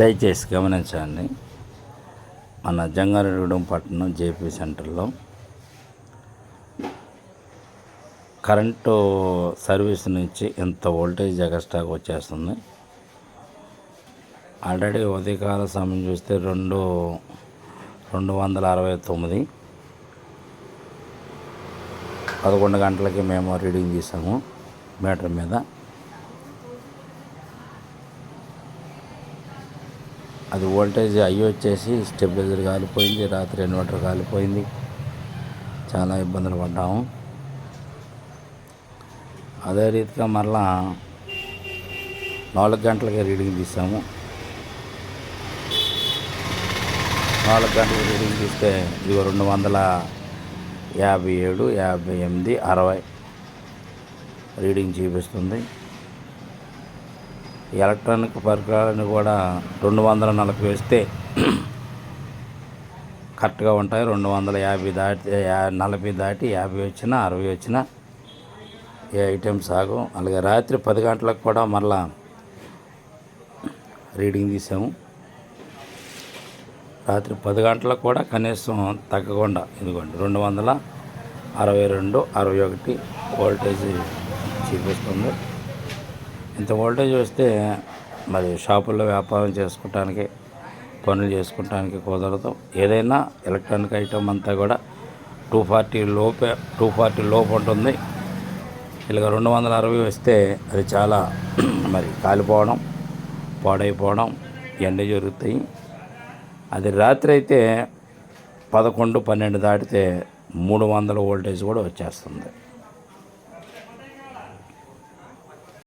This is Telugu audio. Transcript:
దయచేసి గమనించండి మన జంగారెడ్డిగూడెం పట్టణం జేపీ సెంటర్లో కరెంటు సర్వీస్ నుంచి ఇంత వోల్టేజ్ ఎగస్ట్రాగా వచ్చేస్తుంది. ఆల్రెడీ ఉదయకాల సమయం చూస్తే రెండు రెండు వందల అరవై తొమ్మిది. పదకొండు గంటలకి మేము రీడింగ్ తీసాము మీటర్ మీద. అది వోల్టేజ్ అయ్యి వచ్చేసి స్టెబిలైజర్ కాలిపోయింది రాత్రి ఇన్వర్టర్ కాలిపోయింది. చాలా ఇబ్బందులు పడ్డాము. అదే రీతిగా మరలా నాలుగు గంటలకి రీడింగ్ తీసాము. నాలుగు గంటలకు రీడింగ్ తీస్తే ఇదిగో రెండు వందల యాభై ఏడు యాభై ఎనిమిది అరవై రీడింగ్ చూపిస్తుంది. ఎలక్ట్రానిక్ పరికరాలను కూడా రెండు వందల నలభై వేస్తే కరెక్ట్గా ఉంటాయి. రెండు వందల యాభై దాటి నలభై దాటి యాభై వచ్చినా అరవై వచ్చినా ఏ ఐటమ్స్ ఆగం అలాగే రాత్రి పది గంటలకు కూడా మళ్ళా రీడింగ్ తీసాము. రాత్రి పది గంటలకు కూడా కనీసం తగ్గకుండా ఇదిగోండి రెండు వందల అరవై రెండు అరవై ఒకటి వోల్టేజ్ చూపిస్తుంది. ఇంత వోల్టేజ్ వస్తే మరి షాపుల్లో వ్యాపారం చేసుకోవటానికి పనులు చేసుకోవటానికి కుదరదు. ఏదైనా ఎలక్ట్రానిక్ ఐటమ్ అంతా కూడా టూ ఫార్టీ లోపే టూ ఫార్టీ లోపు ఉంటుంది. ఇలాగ రెండు వందల అరవై వస్తే అది చాలా మరి కాలిపోవడం పాడైపోవడం ఎండ జరుగుతాయి. అది రాత్రి అయితే పదకొండు పన్నెండు దాటితే మూడు వందల వోల్టేజ్ కూడా వచ్చేస్తుంది.